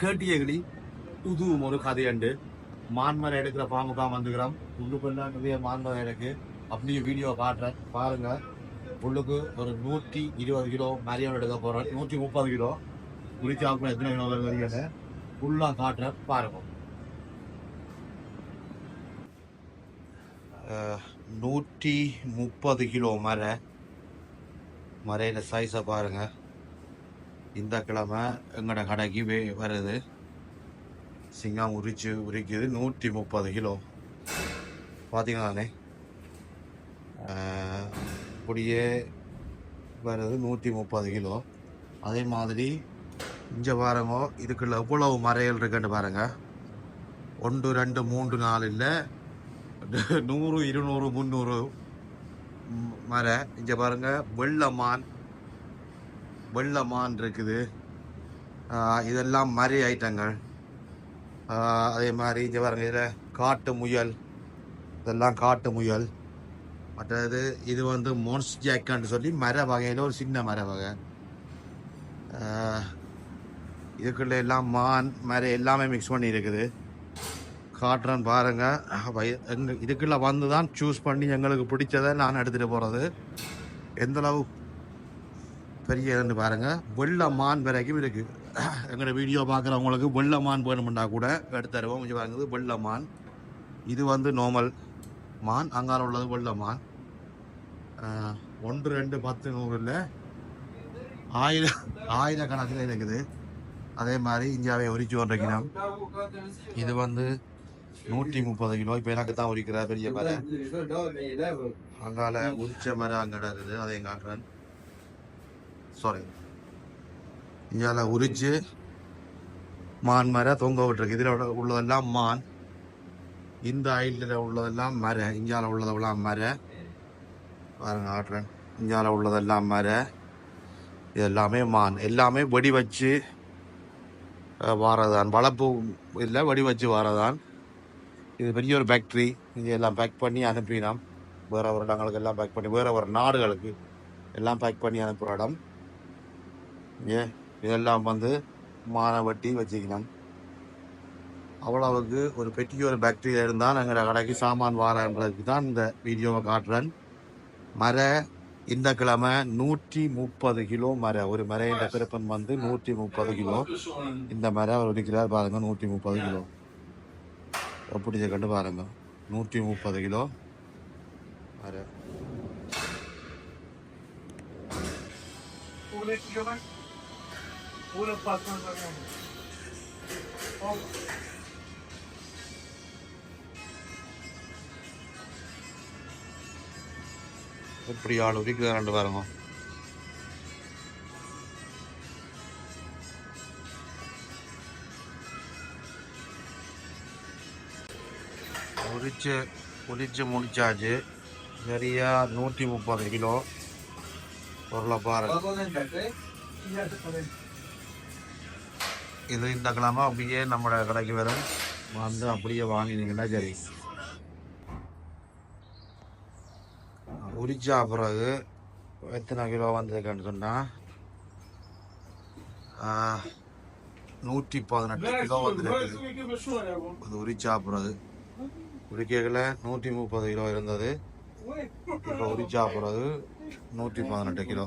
கேட்டியகளி புதுவும் ஒரு கதையண்டு. மான்மரை எடுக்கிற பாம்புக்கா வந்துக்கிறோம். உள்ளுக்குள்ள நிறைய மான்மரை எடுக்கு. அப்படியே வீடியோ காட்டுறேன். பாருங்க. உள்ளுக்கு ஒரு நூற்றி இருபது கிலோ மரியாதை எடுக்க போகிறேன் நூற்றி முப்பது கிலோ. குறிச்சாப்புல எத்தனை கிலோ வருது ஃபுல்லாக காட்டுறேன். பாருங்க. நூற்றி முப்பது கிலோ மர. மரையில் சைஸை பாருங்கள் இந்த கிழமை எங்களோட கடைக்கு வே வருது சிங்கம் உரிச்சு உரிக்குது. நூற்றி முப்பது கிலோ. பார்த்தீங்களாண்ணே அப்படியே வருது நூற்றி முப்பது கிலோ. அதே மாதிரி இங்கே பாருங்க இதுக்குள்ள எவ்வளவு மறைகள் இருக்குன்னு பாருங்க. ஒன்று ரெண்டு மூன்று நாலு இல்லை. நூறு இருநூறு முந்நூறு ம், மர. இங்கே பாருங்க வெள்ளமான் வெள்ளமான் இருக்குது இதெல்லாம் மறை ஐட்டங்கள். அதே மாதிரி இங்கே பாருங்க இதில் காட்டு முயல். இதெல்லாம் காட்டு முயல். மற்றது இது வந்து மோன்ஸ் ஜாக்கான்னு சொல்லி மர வகையில் ஒரு சின்ன மர வகை. இதுக்குள்ள எல்லாம் மான் மர எல்லாமே மிக்ஸ் பண்ணி இருக்குது காட்டுறேன் பாருங்கள் எங்கள் இதுக்குள்ளே வந்து தான் சூஸ் பண்ணி எங்களுக்கு பிடிச்சதை நான் எடுத்துகிட்டு போகிறது எந்தளவு பெரிய இருந்து பாருங்க. வெள்ள மான் வரைக்கும் இருக்கு. எங்களோட வீடியோ பார்க்குறவங்களுக்கு வெள்ள மான் வேணும்னா கூட எடுத்து தருவோம். கொஞ்சம் பாருங்க வெள்ள மான் இது வந்து நார்மல் மான். அங்கால உள்ளது வெள்ள மான் ஒன்று ரெண்டு பத்து நூறு இல்லை. ஆயிரம் ஆயிரக்கணக்கில் இருக்குது. அதே மாதிரி இந்தியாவை உரிச்சு கொண்டிருக்கிறோம். இது வந்து நூற்றி முப்பது கிலோ. இப்போ எனக்கு தான் உரிக்கிற பெரிய மரம். அங்கால உரிச்ச மரம் அங்கே இருக்குது. அதையும் காட்டுறேன். சாரி இங்கால உரிச்சு மான் மர தொங்க விட்டுருக்கு. இதில் உள்ளதெல்லாம் மான். இந்த ஐட்டில் உள்ளதெல்லாம் மர. இஞ்சால உள்ளதெல்லாம் மர. பாருங்க காட்டுறேன் இஞ்சால உள்ளதெல்லாம் மர. இது எல்லாமே மான். எல்லாமே வெடி வச்சு வாரதான். வளர்ப்பு இல்லை வெடி வச்சு வாரதான். இது பெரிய ஒரு ஃபேக்ட்ரி இங்கே எல்லாம் பேக் பண்ணி அனுப்பினோம். வேறு ஒரு இடங்களுக்கு எல்லாம் பேக் பண்ணி வேறு ஒரு நாடுகளுக்கு எல்லாம் பேக் பண்ணி அனுப்புகிற இடம். ஏ இதெல்லாம் வந்து மான வட்டி வச்சுக்கணும். அவ்வளவுக்கு ஒரு பெட்டிக்கு ஒரு பேக்டீரியா இருந்தால் எங்களோட கடைக்கு சாமான் வாரன்றதுக்கு தான் இந்த வீடியோவை காட்டுறேன். மர இந்த கிழமை நூற்றி முப்பது கிலோ மர. ஒரு மர இந்த பிறப்பன் வந்து நூற்றி முப்பது கிலோ. இந்த மர அவர் ஒதுக்கிறார் பாருங்கள் நூற்றி முப்பது கிலோ. எப்படி கண்டு பாருங்கள் நூற்றி முப்பது கிலோ மர. எப்படி ஆள் ஒதுக்கிறார் பாருங்க உரிச்சு உரிச்சு முடிச்சாச்சு. நிறையா நூற்றி முப்பது கிலோ. பொருளை பாருங்க. இது இந்த கிழமை அப்படியே நம்மளோட கடைக்கு வரும். வந்து அப்படியே வாங்கினீங்கன்னா சரி. உரிச்சா பிறகு எத்தனை கிலோ வந்திருக்குன்னு சொன்னால் நூற்றி பதினெட்டு கிலோ வந்துருக்கு அது உரிச்சா பிறகு. உரிக்கைகளை நூற்றி முப்பது கிலோ இருந்தது. இப்போ உரிச்சா பிறகு நூற்றி பதினெட்டு கிலோ.